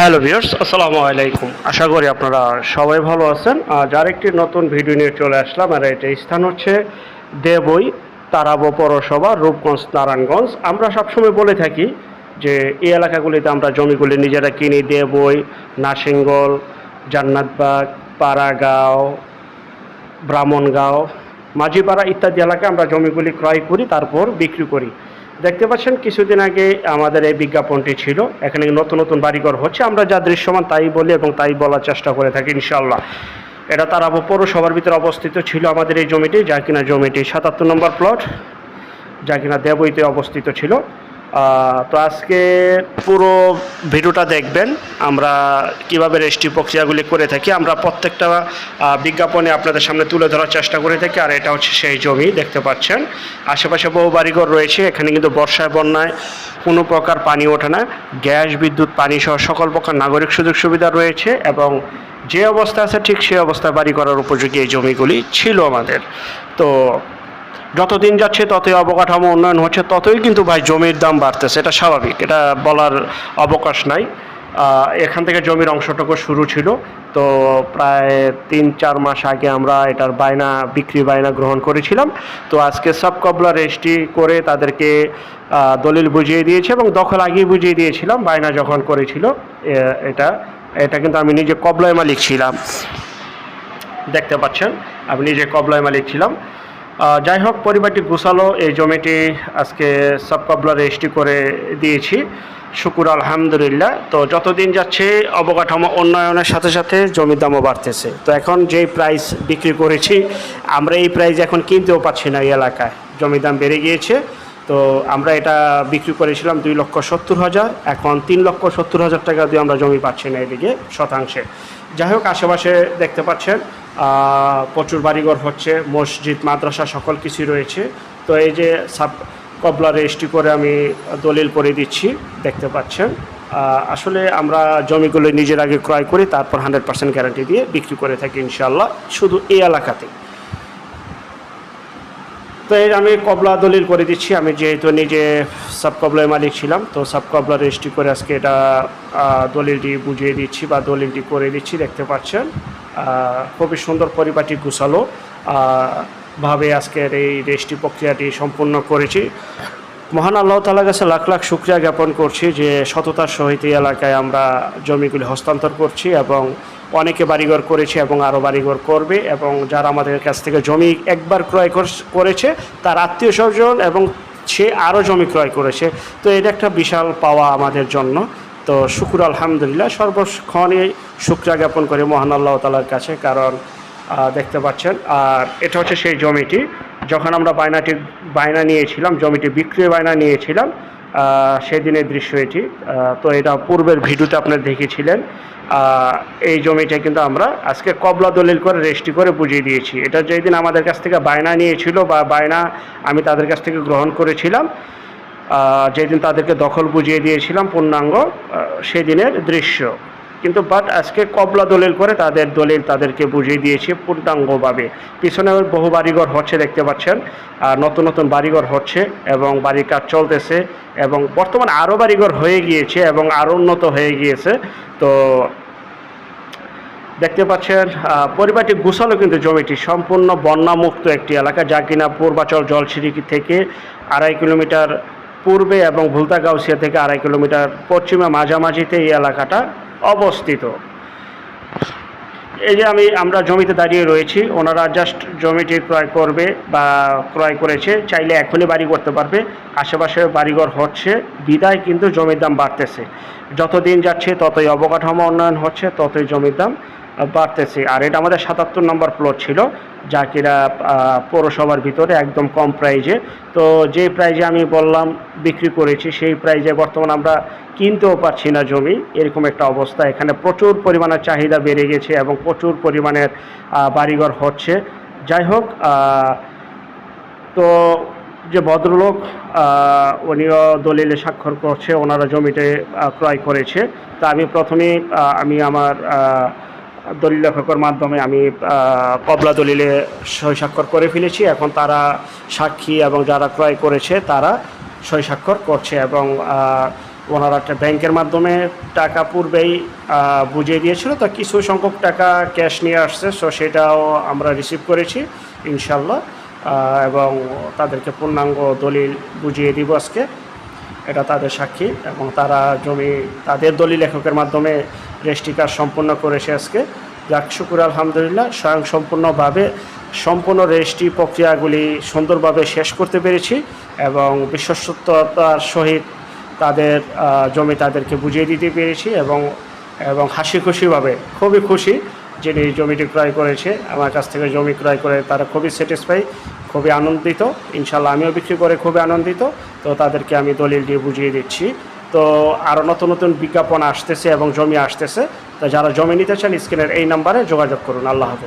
Hello viewers, আসসালামু আলাইকুম। আশা করি আপনারা সবাই ভালো আছেন। আজ আরেকটি নতুন ভিডিও নিয়ে চলে আসলাম, আর এটা স্থান হচ্ছে দেবই তারাব পৌরসভা, রূপগঞ্জ, নারায়ণগঞ্জ। আমরা সবসময় বলে থাকি যে, এই এলাকাগুলিতে আমরা জমিগুলি নিজেরা কিনি, দেবই নাসিঙ্গল জান্নাতবাগ, পাড়াগাঁও, ব্রাহ্মণগাঁও, মাঝিপাড়া ইত্যাদি এলাকায় আমরা জমিগুলি ক্রয় করি, তারপর বিক্রি করি। দেখতে পাচ্ছেন, কিছুদিন আগে আমাদের এই বিজ্ঞাপনটি ছিল। এখানে নতুন নতুন বাড়িঘর হচ্ছে। আমরা যা দৃশ্যমান তাই বলি এবং তাই বলার চেষ্টা করে থাকি ইনশাল্লাহ এটা তার পৌরসভার ভিতরে অবস্থিত ছিল আমাদের এই জমিটি, যা কিনা জমিটি সাতাত্তর নম্বর প্লট, যা কিনা দেবইতে অবস্থিত ছিল। তো আজকে পুরো ভিডিওটা দেখবেন। আমরা কীভাবে রেজিস্ট্রি প্রক্রিয়াগুলি করে থাকি, আমরা প্রত্যেকটা বিজ্ঞাপনে আপনাদের সামনে তুলে ধরার চেষ্টা করে থাকি, আর এটা হচ্ছে সেই জমি, দেখতে পাচ্ছেন। আশেপাশে বহু বাড়িঘর রয়েছে, এখানে কিন্তু বর্ষায়, বন্যায় কোনো প্রকার পানি ওঠে না। গ্যাস, বিদ্যুৎ, পানি সহ সকল প্রকার নাগরিক সুযোগ সুবিধা রয়েছে এবং যে অবস্থা আছে ঠিক সেই অবস্থায় বাড়ি করার উপযোগী এই জমিগুলি ছিল আমাদের। তো যত দিন যাচ্ছে ততই অবকাঠামো উন্নয়ন হচ্ছে, ততই কিন্তু ভাই জমির দাম বাড়তেছে। এটা স্বাভাবিক, এটা বলার অবকাশ নাই। এখান থেকে জমির অংশটুকু শুরু ছিল। তো প্রায় তিন, চার মাস আগে আমরা এটার বায়না, বিক্রি বায়না গ্রহণ করেছিলাম। তো আজকে সব কবলা রেজিস্ট্রি করে তাদেরকে দলিল বুঝিয়ে দিয়েছে এবং দখল আগেই বুঝিয়ে দিয়েছিলাম, বায়না যখন করেছিল এটা এটা কিন্তু আমি নিজে কবলায় মালিক ছিলাম। দেখতে পাচ্ছেন, আমি নিজে কবলায় মালিক ছিলাম। যাই হোক, পরিবারটি গুছালো। এই জমিটি আজকে সব কবলা রেজিস্ট্রি করে দিয়েছি। শুকুর, আলহামদুলিল্লাহ। তো যতদিন যাচ্ছে, অবকাঠামো উন্নয়নের সাথে সাথে জমির দামও বাড়তেছে। তো এখন যেই প্রাইস বিক্রি করেছি, আমরা এই প্রাইস এখন কিনতেও পাচ্ছি না এই এলাকায়। জমির দাম বেড়ে গিয়েছে। তো আমরা এটা বিক্রি করেছিলাম দুই লক্ষ সত্তর হাজার। এখন তিন লক্ষ সত্তর হাজার টাকা দিয়ে আমরা জমি পাচ্ছি না এদিকে শতাংশে। যাই হোক, আশেপাশে দেখতে পাচ্ছেন প্রচুর বাড়িঘর হচ্ছে, মসজিদ, মাদ্রাসা সকল কিছুই রয়েছে। তো এই যে সাব কবলা রেজিস্ট্রি করে আমি দলিল করে দিচ্ছি, দেখতে পাচ্ছেন। আসলে আমরা জমিগুলো নিজের আগে ক্রয় করি, তারপর হান্ড্রেড পার্সেন্ট গ্যারান্টি দিয়ে বিক্রি করে থাকি ইনশাল্লাহ শুধু এই এলাকাতে তো এই আমি কবলা দলিল করে দিচ্ছি। আমি যেহেতু নিজে সাব কবলায় মালিক ছিলাম, তো সাব কবলা রেজিস্ট্রি করে আজকে এটা দলিলটি বুঝিয়ে দিচ্ছি বা দলিলটি করে দিচ্ছি, দেখতে পাচ্ছেন। খুবই সুন্দর পরিপাটি গুছালো। ভাবে আজকের এই রেজিস্ট্রি প্রক্রিয়াটি সম্পূর্ণ করেছি। মহান আল্লাহ তালার কাছে লাখ লাখ শুক্রিয়া জ্ঞাপন করছি যে সততার সহিত এলাকায় আমরা জমিগুলি হস্তান্তর করছি এবং অনেকে বাড়িঘর করেছে এবং আরও বাড়িঘর করবে এবং যারা আমাদের কাছ থেকে জমি একবার ক্রয় কর- করেছে, তার আত্মীয় স্বজন এবং সে আরও জমি ক্রয় করেছে। তো এটা একটা বিশাল পাওয়া আমাদের জন্য। তো শুকুর আলহামদুলিল্লাহ। সর্বক্ষণে শুক্রিয়া জ্ঞাপন করে মহান আল্লাহ তালার কাছে, কারণ দেখতে পাচ্ছেন, আর এটা হচ্ছে সেই জমিটি। যখন আমরা বায়নাটি, বায়না নিয়েছিলাম, জমিটি বিক্রি বায়না নিয়েছিলাম সেদিনের দৃশ্য এটি। তো এটা পূর্বের ভিডিওতে আপনারা দেখেছিলেন। এই জমিটা কিন্তু আমরা আজকে কবলা দলিল করে রেজিস্ট্রি করে বুঝিয়ে দিয়েছি। এটা যেদিন আমাদের কাছ থেকে বায়না নিয়েছিল বা বায়না আমি তাদের কাছ থেকে গ্রহণ করেছিলাম যেদিন তাদেরকে দখল বুঝিয়ে দিয়েছিলাম পূর্ণাঙ্গ সেদিনের দৃশ্য। কিন্তু বাট আজকে কবলা দলিল করে তাদের দলিল তাদেরকে বুঝিয়ে দিয়েছে পূর্ণাঙ্গভাবে। পিছনে বহু বাড়িঘর হচ্ছে দেখতে পাচ্ছেন, আর নতুন নতুন বাড়িঘর হচ্ছে এবং বাড়ির কাজ চলতেছে এবং বর্তমানে আরও বাড়িঘর হয়ে গিয়েছে এবং আরও উন্নত হয়ে গিয়েছে। তো দেখতে পাচ্ছেন পরিবারটি গুছালো কিন্তু জমিটি, সম্পূর্ণ বন্যামুক্ত একটি এলাকা যা কিনা পূর্বাচল জলসিঁড়ি থেকে আড়াই কিলোমিটার পূর্বে এবং ভুলতা গাউসিয়া থেকে আড়াই কিলোমিটার পশ্চিমে মাঝামাঝিতে এই এলাকাটা অবস্থিত। এই যে আমি, আমরা জমিতে দাঁড়িয়ে রয়েছি, ওনারা জাস্ট জমিটি ক্রয় করবে বা ক্রয় করেছে, চাইলে এখনই বাড়ি করতে পারবে। আশেপাশে বাড়িঘর হচ্ছে, বিদায় কিন্তু জমির দাম বাড়তেছে। যত দিন যাচ্ছে ততই অবকাঠামো উন্নয়ন হচ্ছে, ততই জমির দাম বাড়তেছে। আর এটা আমাদের সাতাত্তর নম্বর প্লট ছিল যা কিনা পৌরসভার ভিতরে একদম কম প্রাইজে তো যে প্রাইজে আমি বললাম বিক্রি করেছি সেই প্রাইজে বর্তমানে আমরা কিনতেও পারছি না জমি। এরকম একটা অবস্থা। এখানে প্রচুর পরিমাণের চাহিদা বেড়ে গেছে এবং প্রচুর পরিমাণের বাড়িঘর হচ্ছে। যাই হোক তো যে ভদ্রলোক উনিও দলিলে স্বাক্ষর করছে ওনারা জমিতে ক্রয় করেছে। তা আমি প্রথমেই আহ, আমি আমার দলিল লেখকের মাধ্যমে আমি কবলা দলিলে সই স্বাক্ষর করে ফেলেছি। এখন তারা সাক্ষী এবং যারা ক্রয় করেছে তারা সই স্বাক্ষর করছে এবং ওনারা একটা ব্যাংকের মাধ্যমে টাকা পূর্বেই বুঝিয়ে দিয়েছিল। তো কিছু সংখ্যক টাকা ক্যাশ নিয়ে আসছে সো সেটাও আমরা রিসিভ করেছি ইনশাল্লাহ এবং তাদেরকে পূর্ণাঙ্গ দলিল বুঝিয়ে দিব আজকে। এটা তাদের সাক্ষী এবং তারা জমি, তাদের দলিল লেখকের মাধ্যমে রেজিস্ট্রি কাজ সম্পূর্ণ করেছে আজকে। যাক, শুকুর, আলহামদুলিল্লাহ, স্বয়ং সম্পূর্ণভাবে সম্পূর্ণ রেজিস্ট্রি প্রক্রিয়াগুলি সুন্দরভাবে শেষ করতে পেরেছি এবং বিশ্বস্ততার সহিত তাদের জমি তাদেরকে বুঝিয়ে দিতে পেরেছি এবং এবং হাসি খুশিভাবে, খুবই খুশি যিনি জমিটি ক্রয় করেছে। আমার কাছ থেকে জমি ক্রয় করে তারা খুবই স্যাটিসফাই খুবই আনন্দিত। ইনশাল্লাহ আমিও বিক্রি করে খুবই আনন্দিত। তো তাদেরকে আমি দলিল দিয়ে বুঝিয়ে দিচ্ছি। তো আরও নতুন নতুন বিজ্ঞাপন আসতেছে এবং জমি আসতেছে। তো যারা জমি নিতে চান, স্ক্রিনের এই নাম্বারে যোগাযোগ করুন। আল্লাহ হাফেজ।